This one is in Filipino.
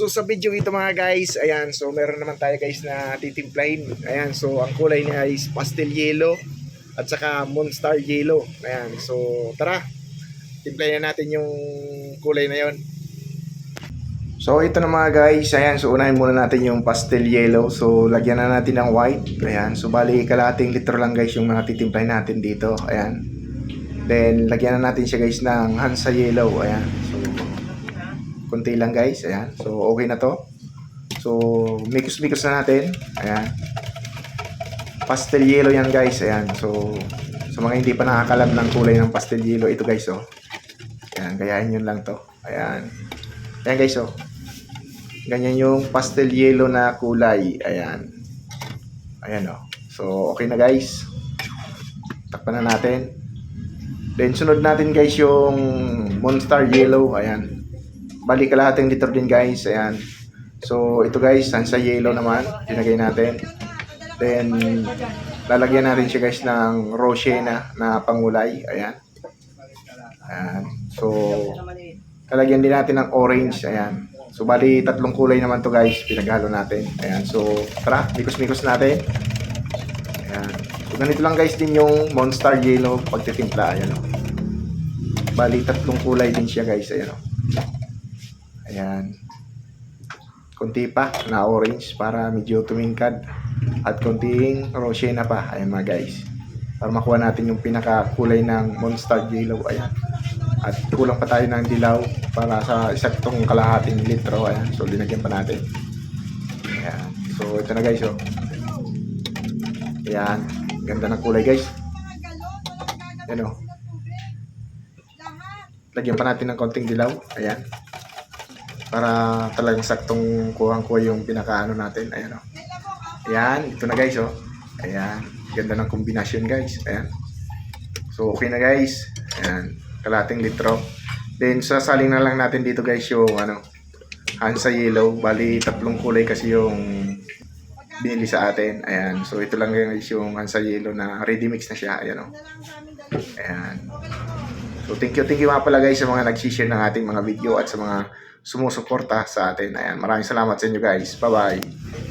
So sa video ito mga guys, ayan, so meron naman tayo guys na titimplahin. Ayan, so ang kulay niya is pastel yellow at saka monster yellow. Ayan, so tara, timplahin na natin yung kulay na yon. So ito na mga guys, ayan, so unahin muna natin yung pastel yellow. So lagyan na natin ng white. Ayan, so bali kalating litro lang guys yung mga titimplahin natin dito. Ayan. Then lagyan na natin siya guys ng Hansa yellow. Ayan. So konti lang guys. Ayan. So, okay na to. So, mix-mix na natin. Ayan. Pastel yellow yan guys. Ayan. So, sa mga hindi pa nakakalam ng kulay ng pastel yellow, ito guys oh. Ayan, gayahin yun lang to. Ayan. Ayan guys oh. Ganyan yung pastel yellow na kulay. Ayan. Ayan oh. So, okay na guys. Takpan na natin. Then, sunod natin guys yung Monster Yellow. Ayan. Bali kalahating litro din guys. Ayan. So, ito guys, Sansa Yellow naman. Pinagay natin. Then, lalagyan natin siya guys ng Roche na, na pangulay. Ayan. Ayan. So, lalagyan din natin ng orange. Ayan. So, bali tatlong kulay naman to guys. Pinaghalo natin. Ayan. So, tara, mikos-mikos natin. Ayan. So, ganito lang guys din yung Monster Yellow pagtitimpla. Ayan. Oh. Bali, tatlong kulay din siya guys. Ayan. Oh. Ayan. Kunti pa na orange para medyo tumingkad. At kunting rosé na pa. Ayan mga guys. Para makuha natin yung pinaka kulay ng Monster Yellow. Ayan. At kulang pa tayo ng dilaw para sa isaktong kalahating litro. Ayan. So, linagyan pa natin. Ayan. So, ito na guys. Oh. Ayan. Ganda ng kulay guys. Ayan oh. Lagyan pa natin ng konting dilaw. Ayan. Para talagang saktong kuhang-kuha yung pinakaano natin. Ayan oh. Ayan. Ito na guys oh. Ayan. Ganda ng kombinasyon guys. Ayan. So okay na guys. Ayan. Kalating litro. Then sasaling na lang natin dito guys yung ano. Hansa yellow. Bali tatlong kulay kasi yung binili sa atin. Ayan. So ito lang guys yung Hansa yellow na ready mix na siya. Ayan oh. Ayan. So thank you, thank you nga pala guys sa mga nag-share ng ating mga video at sa mga sumusuporta sa atin. Ayan, maraming salamat sa inyo guys. Bye-bye.